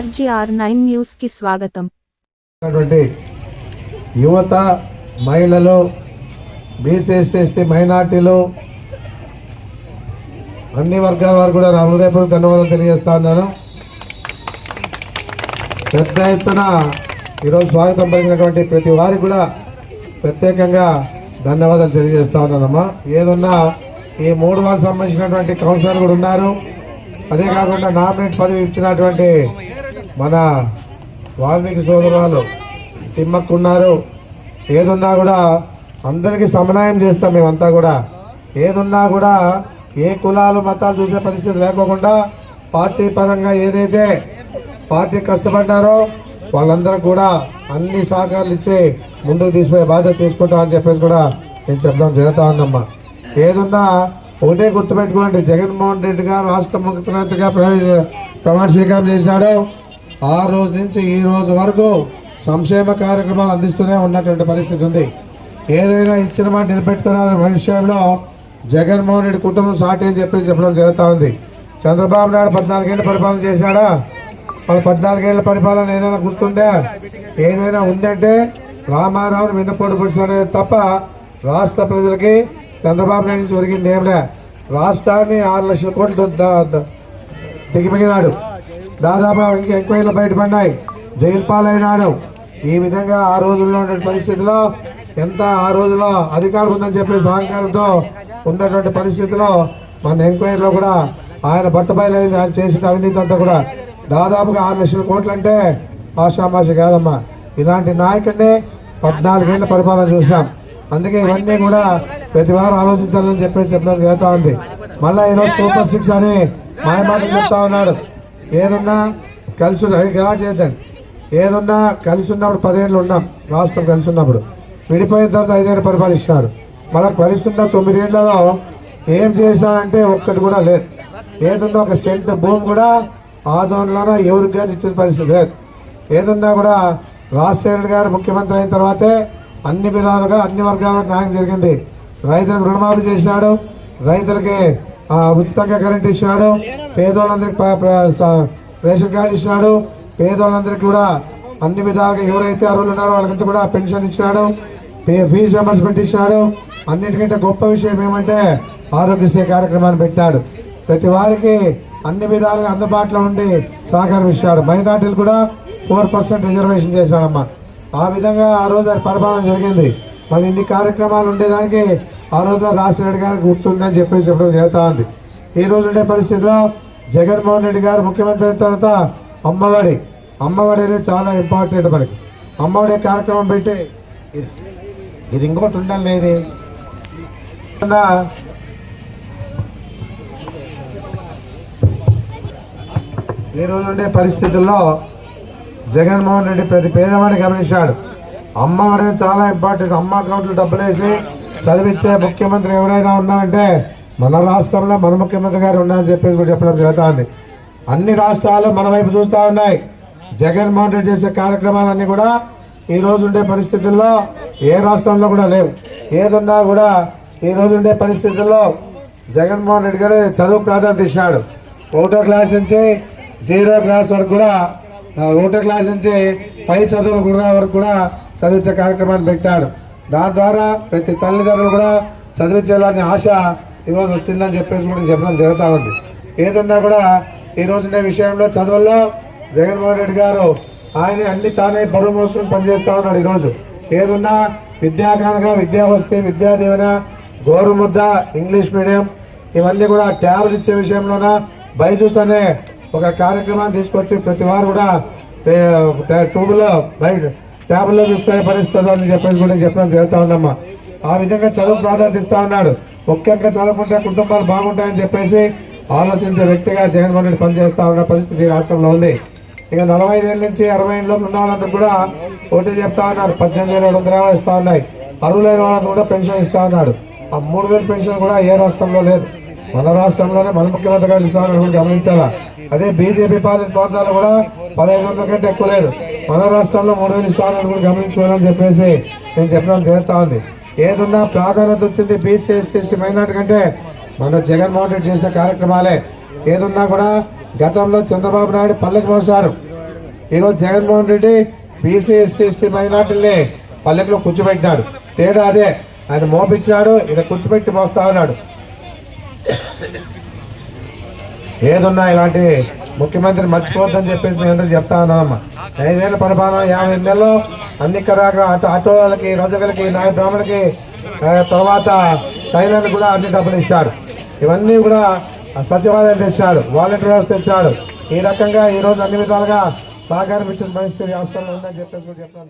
RGR nine న్యూస్కి స్వాగతం యువత మహిళలు బీసీఎస్ ఎస్టీ మైనార్టీలు అన్ని వర్గాల వారు కూడా నా హృదయపూర్వక ధన్యవాదాలు తెలియజేస్తా ఉన్నాను. పెద్ద ఎత్తున ఈరోజు స్వాగతం పలికినటువంటి ప్రతి వారికి కూడా ప్రత్యేకంగా ధన్యవాదాలు తెలియజేస్తా ఉన్నానమ్మా. ఏదున్నా ఈ మూడు వారికి సంబంధించినటువంటి కౌన్సిలర్ కూడా ఉన్నారు. అదే కాకుండా నామినేట్ పదవి ఇచ్చినటువంటి మన వాల్మీకి సోదరాలు తిమ్మక్కున్నారు. ఏదున్నా కూడా అందరికీ సమన్వయం చేస్తాం మేమంతా కూడా. ఏదున్నా కూడా ఏ కులాలు మతాలు చూసే పరిస్థితి లేకోకుండా పార్టీ పరంగా ఏదైతే పార్టీ కష్టపడ్డారో వాళ్ళందరూ కూడా అన్ని సహకారాలు ఇచ్చి ముందుకు తీసుకునే బాధ్యత తీసుకుంటామని చెప్పేసి కూడా నేను చెప్పడం జరుగుతా ఉందమ్మా. ఏదున్నా ఒకటే గుర్తుపెట్టుకోండి. జగన్మోహన్ రెడ్డి గారు రాష్ట్ర ముఖ్యమంత్రిగా ప్రవేశ ప్రమాణ స్వీకారం చేశాడు. ఆ రోజు నుంచి ఈ రోజు వరకు సంక్షేమ కార్యక్రమాలు అందిస్తూనే ఉన్నటువంటి పరిస్థితి ఉంది. ఏదైనా ఇచ్చిన మాట నిలబెట్టుకున్న విషయంలో జగన్మోహన్ రెడ్డి కుటుంబం సాటి అని చెప్పేసి చెప్పడం జరుగుతూ ఉంది. చంద్రబాబు నాయుడు పద్నాలుగేళ్ళు పరిపాలన చేశాడా? వాళ్ళ పద్నాలుగేళ్ళ పరిపాలన ఏదైనా గుర్తుందా? ఏదైనా ఉందంటే రామారావుని విన్నపోటు పొడిచాడే తప్ప రాష్ట్ర ప్రజలకి చంద్రబాబు నాయుడు నుంచి ఒరిగింది ఏంలే రాష్ట్రాన్ని ఆరు లక్షల కోట్లు దిగిమిగినాడు. దాదాపు ఇంకా ఎంక్వైరీలు బయటపడినాయి జైలు పాలైనాడు ఈ విధంగా ఆ రోజుల్లో ఉన్న పరిస్థితిలో ఎంత ఆ రోజులో అధికారం ఉందని చెప్పేసి అహంకారంతో ఉన్నటువంటి పరిస్థితిలో మన ఎంక్వైరీలో కూడా ఆయన బట్టబయలైంది. ఆయన చేసిన అవినీతి అంతా కూడా దాదాపుగా ఆరు లక్షల కోట్లు అంటే ఆషామాషి కాదమ్మా. ఇలాంటి నాయకుడిని పద్నాలుగేళ్ళ పరిపాలన చూసాం అందుకే ఇవన్నీ కూడా ప్రతి వారం ఆలోచించాలని చెప్పేసి చెప్పడం జరుగుతూ ఉంది. మళ్ళీ ఈరోజు సూపర్ సిక్స్ అని మాయమాటలు చెప్తా ఉన్నాడు. ఏదున్నా కలిసి ఉన్న- చేద్దాం ఏదున్నా కలిసి ఉన్నప్పుడు పదేళ్ళు ఉన్నాం రాష్ట్రం కలిసి ఉన్నప్పుడు. విడిపోయిన తర్వాత ఐదేళ్ళు పరిపాలిస్తున్నారు. మనకు పరిస్థితున్న తొమ్మిదేళ్ళలో ఏం చేశారంటే ఒక్కటి కూడా లేదు. ఏదున్నా ఒక సెంట్ భూమి కూడా ఆదోళనలో ఎవరికి కానీ ఇచ్చిన పరిస్థితి లేదు. ఏదున్నా కూడా రాజశేఖర్ గారు ముఖ్యమంత్రి అయిన తర్వాతే అన్ని విధాలుగా అన్ని వర్గాలకు న్యాయం జరిగింది. రైతులకు రుణమాఫీ చేసినాడు రైతులకి ఉచితంగా కరెంట్ ఇచ్చినాడు. పేదోళ్ళందరికీ రేషన్ కార్డు ఇచ్చినాడు. పేదోళ్ళందరికీ కూడా అన్ని విధాలుగా ఎవరైతే అర్హులు ఉన్నారో వాళ్ళకంతా కూడా పెన్షన్ ఇచ్చినాడు. ఫీజు రింబర్స్మెంట్ ఇచ్చినాడు. అన్నిటికంటే గొప్ప విషయం ఏమంటే ఆరోగ్యశ్రీ కార్యక్రమాన్ని పెట్టాడు. ప్రతి వారికి అన్ని విధాలుగా అందుబాటులో ఉండి సహకారం ఇచ్చాడు మైనార్టీలు కూడా ఫోర్ పర్సెంట్ రిజర్వేషన్ చేశాడమ్మా. ఆ విధంగా ఆ రోజు పరిపాలన జరిగింది. మరి ఇన్ని కార్యక్రమాలు ఉండేదానికి ఆ రోజు రాజశేఖర గారికి గుర్తుందని చెప్పేసి చెప్పడం జరుగుతూ ఉంది. ఈ రోజు ఉండే పరిస్థితిలో జగన్మోహన్ రెడ్డి గారు ముఖ్యమంత్రి అయిన తర్వాత అమ్మఒడి అమ్మఒడి అనేది చాలా ఇంపార్టెంట్ మనకి. అమ్మఒడి కార్యక్రమం పెట్టి ఇది- ఇది ఇంకోటి ఉండాలి లేదు. ఈ రోజు ఉండే పరిస్థితుల్లో జగన్మోహన్ రెడ్డి ప్రతి పేదవాడిని గమనించాడు. అమ్మ అనేది చాలా ఇంపార్టెంట్. అమ్మ అకౌంట్లో డబ్బులు వేసి చదివించే ముఖ్యమంత్రి ఎవరైనా ఉన్నారంటే మన రాష్ట్రంలో మన ముఖ్యమంత్రి గారు ఉన్నారని చెప్పేసి కూడా చెప్పడం జరుగుతుంది. అన్ని రాష్ట్రాలు మన వైపు చూస్తూ ఉన్నాయి. జగన్మోహన్ రెడ్డి చేసే కార్యక్రమాలన్నీ కూడా ఈ రోజు ఉండే పరిస్థితుల్లో ఏ రాష్ట్రంలో కూడా లేవు. ఏదున్నా కూడా ఈ రోజు ఉండే పరిస్థితుల్లో జగన్మోహన్ రెడ్డి గారు చదువు ప్రాధాన్యత ఇచ్చినాడు. ఒకటో క్లాస్ నుంచి జీరో క్లాస్ వరకు కూడా ఒకటో క్లాస్ నుంచి పై చదువులు కూడా వరకు కూడా చదివించే కార్యక్రమాన్ని పెట్టాడు. దాని ద్వారా ప్రతి తల్లిదండ్రులు కూడా చదివించాలని ఆశ ఈరోజు వచ్చిందని చెప్పేసి కూడా చెప్పడం జరుగుతూ ఉంది. ఏదున్నా కూడా ఈ రోజు విషయంలో చదువుల్లో జగన్మోహన్ రెడ్డి గారు ఆయన అన్ని తానే బరువు మోసుకొని పనిచేస్తా ఉన్నాడు ఈరోజు ఏదున్నా విద్యాకానుక విద్యా వస్తే గోరుముద్ద ఇంగ్లీష్ మీడియం ఇవన్నీ కూడా ట్యాబ్లు ఇచ్చే విషయంలోన బైజూస్ అనే ఒక కార్యక్రమాన్ని తీసుకొచ్చి ప్రతి వారు కూడా ట్యూబ్లో బయట ట్యాబ్లో చూసుకునే పరిస్థితి అని చెప్పేసి కూడా చెప్పడం జరుగుతూ ఉందమ్మా. ఆ విధంగా చదువు ప్రాధాన్యత ఇస్తా ఉన్నాడు. ముఖ్యంగా చదువుకుంటే కుటుంబాలు బాగుంటాయని చెప్పేసి ఆలోచించే వ్యక్తిగా జగన్మోహన్ రెడ్డి పనిచేస్తూ ఉన్న పరిస్థితి ఈ రాష్ట్రంలో ఉంది. ఇక నలభై ఐదేళ్ళ నుంచి అరవై ఏళ్ళ ఉన్న వాళ్ళందరూ కూడా ఒకటి చెప్తా ఉన్నారు. పద్దెనిమిది వేల రెండు వందల ఇస్తా ఉన్నాయి. అరువులైన వాళ్ళకి కూడా పెన్షన్ ఇస్తా ఉన్నాడు. ఆ మూడు వేల పెన్షన్ కూడా ఏ రాష్ట్రంలో లేదు. మన రాష్ట్రంలోనే మన ముఖ్యమంత్రి గారు ఇస్తా కూడా గమనించాలా? అదే బీజేపీ పాలిత ప్రాంతాలు కూడా పదహైదు వందల కంటే ఎక్కువ లేదు. మన రాష్ట్రంలో మూడు వేలు ఇస్తా కూడా గమనించుకోవాలని చెప్పేసి నేను చెప్పడం జరుగుతా ఉంది. ఏదున్నా ప్రాధాన్యత వచ్చింది బీసీ ఎస్సీ మైనార్టీ కంటే మన జగన్మోహన్ రెడ్డి చేసిన కార్యక్రమాలే. ఏదున్నా కూడా గతంలో చంద్రబాబు నాయుడు పల్లెకి మోసారు. ఈరోజు Jaganmohan Reddy BC SC ST మైనార్టీని పల్లెకులో కూర్చోబెట్టినాడు. తేడా అదే. ఆయన మోపించినాడు ఇక్కడ కూర్చోబెట్టి మోస్తా ఉన్నాడు. ఏదున్నా ఇలాంటి ముఖ్యమంత్రిని మర్చిపోవద్దని చెప్పేసి నేను అందరూ చెప్తా ఉన్నానమ్మా. ఐదేళ్ళ పరిపాలన యాభై నెలలో అన్ని కరాగా అటు ఆటో వాళ్ళకి రజకులకి నాయ బ్రాహ్మణులకి తర్వాత టైలర్లు కూడా అన్ని డబ్బులు ఇచ్చాడు ఇవన్నీ కూడా సచివాలయం తెచ్చాడు వాలంటీర్ వ్యవస్థ తెచ్చాడు ఈ రకంగా ఈ రోజు అన్ని విధాలుగా సహకారం ఇచ్చిన పరిస్థితి రాష్ట్రంలో ఉందని చెప్పేసి కూడా చెప్తాను